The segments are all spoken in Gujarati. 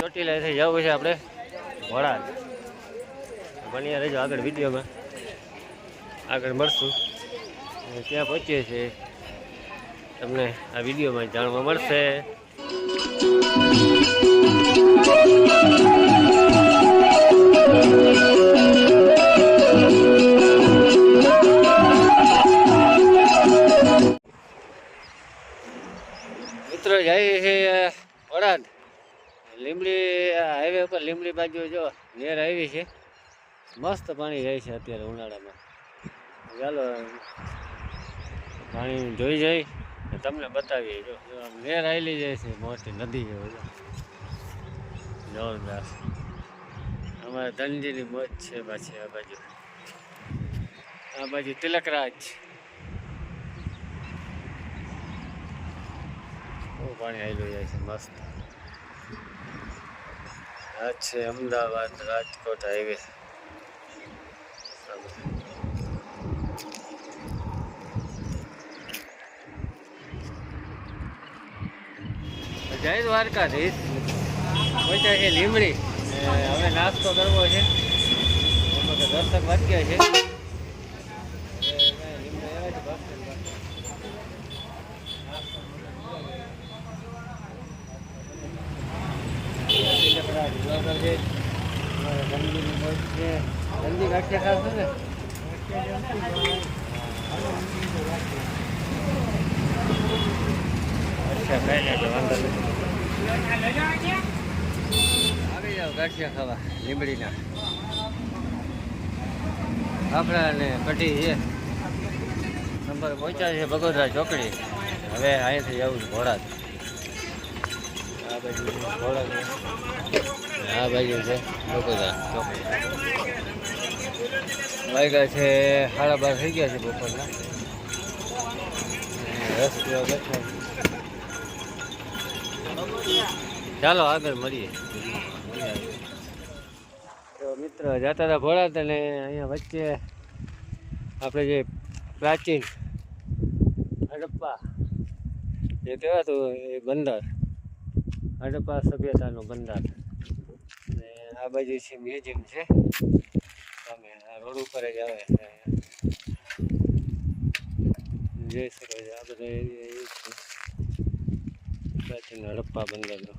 ચોટીલાથી જવું છે આપણે. વડાલ બન્યા રહેજો આગળ વિડીયોમાં. આગળ મળશું. ત્યાં પહોંચીએ છીએ. તમને આ વિડીયોમાં જાણવા મળશે. ઉપર બાજુ જો નેર આવી છે. મસ્ત પાણી જાય છે અત્યારે ઉનાળામાં. ચાલો, પાણી જોઈ જઈ તમને બતાવીએ. જો નેર આવેલી જાય છે મોટી નદી છે જો. જોરદાર. અમારે ધનજીની મોજ છે પાછી આ બાજુ. આ બાજુ તિલકરાજ પાણી આવેલું જાય છે, મસ્ત. આ છે અમદાવાદ રાજકોટ હાઈવે. જય દ્વારકાધીશ. પહોંચ્યા છે લીમડી. હવે નાસ્તો કરવો છે. દર્શક વાગ્યા છે હવે લીમડી આવ્યા છે બસ સ્ટેન્ડ પાસે. તિલકરાજ બ્લોગર છે ને? અચ્છા, કઈ વાંધો નહીં. આવી જાઓ, ગાંઠિયા ખાવા લીમડીના અને કઢી છે. નંબર પહોંચ્યા છે બગોદરા ચોકડી. હવે અહીંયાથી જવું છે ઘોડા આ છે આ બાજુ છે. ચોકડી વાગ્યા છે, સાડા બાર થઈ ગયા છે બપોરના. રસ પીવા બેઠા ચાલો, આગળ મળીએ. તો મિત્ર, જતા હતા ભોળાત અને અહીંયા વચ્ચે આપણે જે પ્રાચીન હડપ્પા જે કહેવાતું એ બંદર. હડપ્પા સભ્યતાનું બંદર. આ બાજુ છે મ્યુઝિયમ છે. તમે આ રોડ ઉપર જ આવે છે. જોઈ શકો છો, આ બધો એરિયા છે. પ્રાચીન હડપ્પા બંદરનો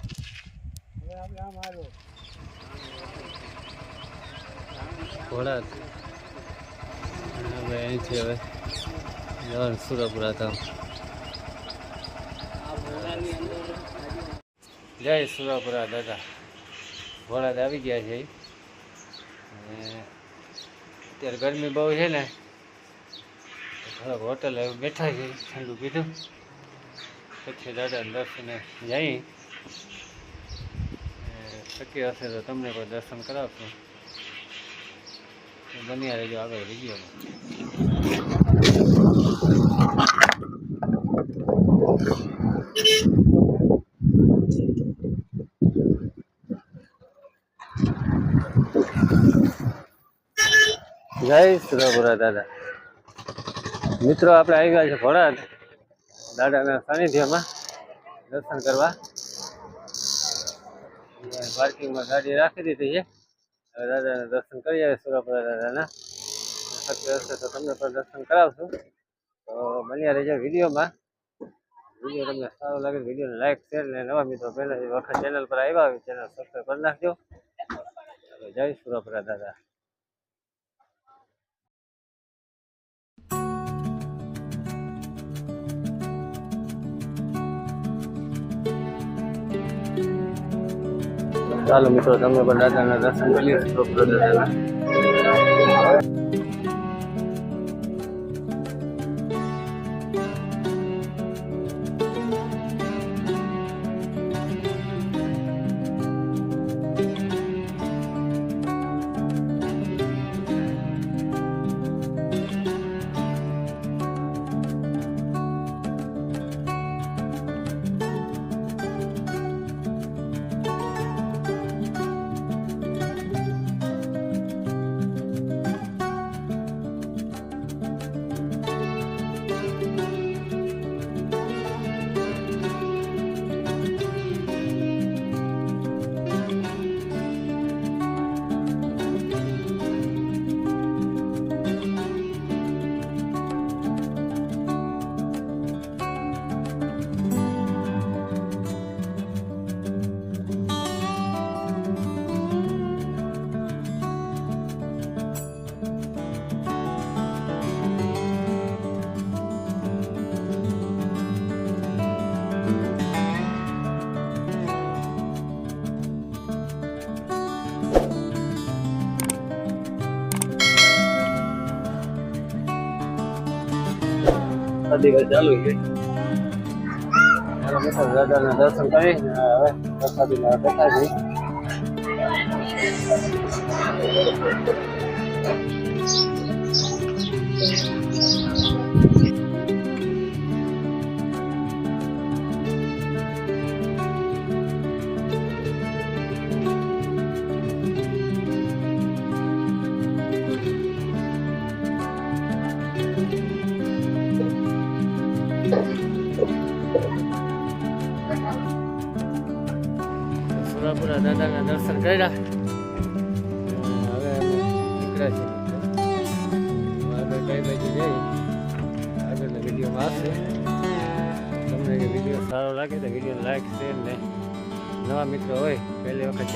હવે અહીંથી હવે. જવાનું સુરપુરા ધામ. જય સુરપુરા દાદા. ઘોડા આવી ગયા છે. અને અત્યારે ગરમી બહુ છે ને થોડાક હોટલ બેઠા છે, ઠંડુ પીધું. પછી દાદાને દર્શને જઈ શક્ય હશે તો તમને કોઈ દર્શન કરાવશું. બન્યા રહેજો આગળ વિડીયોમાં. જય સુરાપુરા દાદા. મિત્રો, આપણે આવી ગયા છે ભોળાદ દાદાના સાનિધ્યમાં દર્શન કરવા. પાર્કિંગમાં ગાડી રાખી દીધી છે. હવે દાદાના દર્શન કરી આવે સુરાપુરા દાદાના. શક્ય હશે તો તમને પણ દર્શન કરાવશું. તો બન્યા રહેજો વિડીયોમાં. વીડિયો તમને સારો લાગે વિડીયોને લાઈક, શેર ને નવા મિત્રો પહેલાં વખત ચેનલ પર આવ્યા હોય ચેનલ સબસ્ક્રાઈબ કરી નાખજો. જય સુરાપુરા દાદા. ચાલો મિત્રો તમે પણ દાદાના દર્શન કરી લો હવે ચાલુ છે. દર્શન કરી હવે વરસાદીમાં બેઠા છીએ સુરાપુરા દાદાના દર્શન કર્યા. હવે નીકળ્યા છીએ આગળ કઈ બાજુ જઈ આગળના વિડીયોમાં આવશે. તમને વીડિયો સારો લાગે તો વીડિયો લાઈક શેર ને નવા મિત્રો હોય, પહેલી વખત